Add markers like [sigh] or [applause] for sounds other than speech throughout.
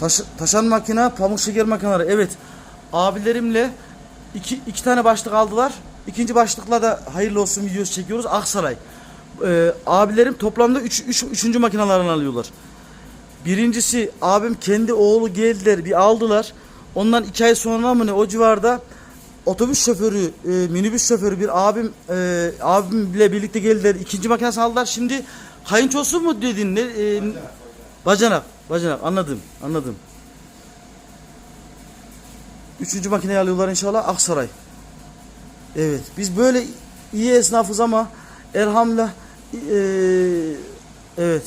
Taş, taşan makine, pamuk şeker makineleri. Evet. Abilerimle iki, iki tane başlık aldılar. İkinci başlıkla da hayırlı olsun videosu çekiyoruz. Aksaray. Ee, abilerim toplamda üç, üç, üçüncü makinelerini alıyorlar. Birincisi abim kendi oğlu geldiler bir aldılar. Ondan iki ay sonra mı ne o civarda otobüs şoförü, e, minibüs şoförü bir abim e, abimle birlikte geldiler. İkinci makinesini aldılar. Şimdi kayınçosu mu dedin? Ne, e, bacanak. Bacanak anladım. Anladım. Üçüncü makineyi alıyorlar inşallah Aksaray. Evet. Biz böyle iyi esnafız ama elhamdülillah e, evet.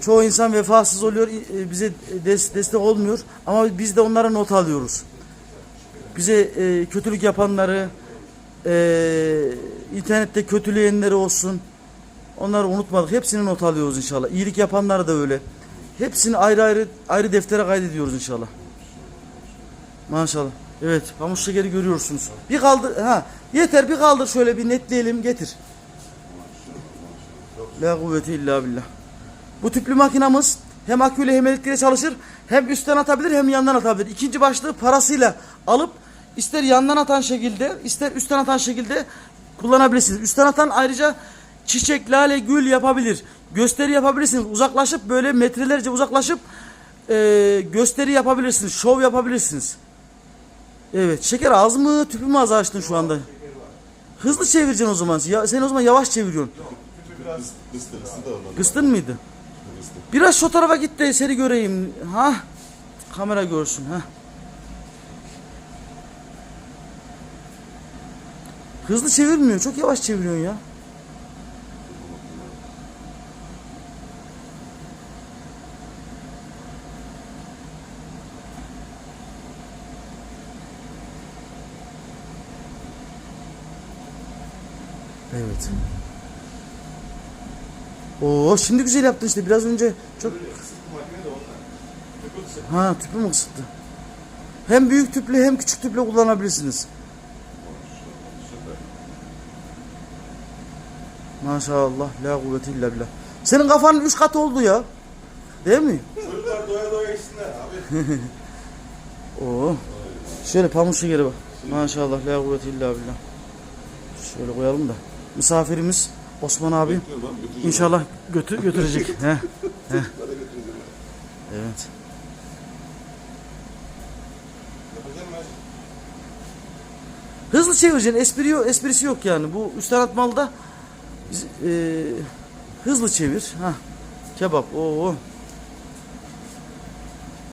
Çoğu insan vefasız oluyor. e, bize des- destek olmuyor. Ama biz de onlara not alıyoruz. Bize e, kötülük yapanları, e, internette kötüleyenleri olsun. Onları unutmadık. Hepsini not alıyoruz inşallah. İyilik yapanları da öyle. Hepsini ayrı ayrı ayrı deftere kaydediyoruz inşallah. Maşallah. Evet, pamuk şekeri görüyorsunuz. Bir kaldır, ha yeter bir kaldır şöyle bir netleyelim getir. La kuvvete illa billah. Bu tüplü makinamız hem aküyle hem elektriğe çalışır. Hem üstten atabilir hem yandan atabilir. İkinci başlığı parasıyla alıp ister yandan atan şekilde ister üstten atan şekilde kullanabilirsiniz. Üstten atan ayrıca çiçek, lale, gül yapabilir. Gösteri yapabilirsiniz. Uzaklaşıp böyle metrelerce uzaklaşıp e, gösteri yapabilirsiniz. Şov yapabilirsiniz. Evet. Şeker az mı? Tüpü mü az açtın şu anda? Hızlı çevireceksin o zaman. Ya, sen o zaman yavaş çeviriyorsun. Biraz. Kıstın mıydı? Biraz şu tarafa git de seni göreyim. Ha? Kamera görsün ha. Hızlı çevirmiyor. Çok yavaş çeviriyorsun ya. Evet. Oo şimdi güzel yaptın işte biraz önce çok ha tüpü mü kısıttı? Hem büyük tüplü hem küçük tüplü kullanabilirsiniz. Maşallah la kuvvete illa billah. Senin kafanın üç katı oldu ya. Değil mi? Çocuklar doya doya içsinler abi. [laughs] Oo. Şöyle pamuk şekeri bak. Maşallah la kuvvete illa billah. Şöyle koyalım da. Misafirimiz Osman abi Bekliyorum abi, götüreceğim. inşallah götür götürecek. [laughs] He. Götüreceğim. Evet. Yapacağım ben. Hızlı çevireceksin. Espri yok, esprisi yok yani. Bu üstten atmalı da biz, e, hızlı çevir. Ha. Kebap. Oo.